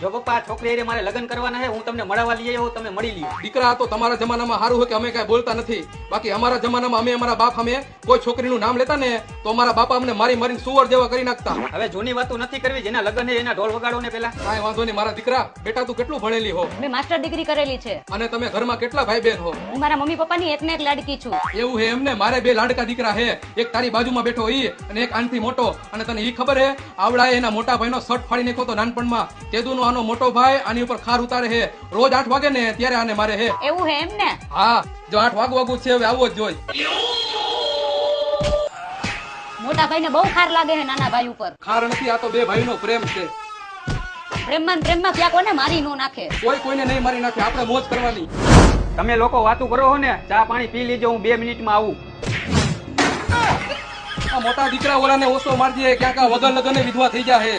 જો પપ્પા છોકરી હારે મારે લગ્ન કરવાના છે હું તમને મળવા લઈ આવ્યો તમે મળી લ્યો દીકરા તો તમારા જમાનામાં સારું હોય કે અમે કાંઈ બોલતા નથી. બાકી અમારા જમાનામાં અમે અમારા બાપ અમે કોઈ છોકરીનું નામ લેતા ને તો અમારા બાપા અમને મારી મારીને સુવર જેવા કરી નાખતા. હવે જૂની વાતો નથી કરવી જેના લગ્ન છે એના ઢોલ વગાડો ને પેલા. કાંઈ વાંધો નહીં મારા દીકરા બેટા તું કેટલું ભણેલી હો? મેં માસ્ટર ડિગ્રી કરેલી છે. અને તમે ઘરમાં કેટલા ભાઈ બહેન હો? હું મારા મમ્મી પપ્પાની એકને એક લાડકી છું. એવું હે એમને મારે બે લાડકા દીકરા હે. એક તારી બાજુમાં બેઠો ઈ અને એક આનથી મોટો. અને તને ઈ ખબર હે? આવડા એના મોટા ભાઈનો શર્ટ ફાડી નાખ્યો તો નાનપણમાં. તેદુનો આનો મોટો ભાઈ આની ઉપર ખાર ઉતારે હે રોજ આઠ વાગે ને ત્યારે આને મારે હે એવું હે એમ ને? હા જો આઠ વાગ વાગું છે હવે આવો જ જોઈ. મોટા ભાઈને બહુ ખાર લાગે હે નાના ભાઈ ઉપર. ખાર નથી આ તો બે ભાઈનો પ્રેમ છે. પ્રેમમાં પ્રેમમાં ક્યાં કોને મારી નો નાખે? કોઈ કોઈને નહીં મારી નાખે આપણે મોજ કરવાની. તમે લોકો વાતું કરો છો ને ચા પાણી પી લીજો હું બે મિનિટમાં આવું. આ મોટા દીકરા ઓલાને ઓછો મારજે ક્યાંક વગર લગને વિધવા થઈ જાય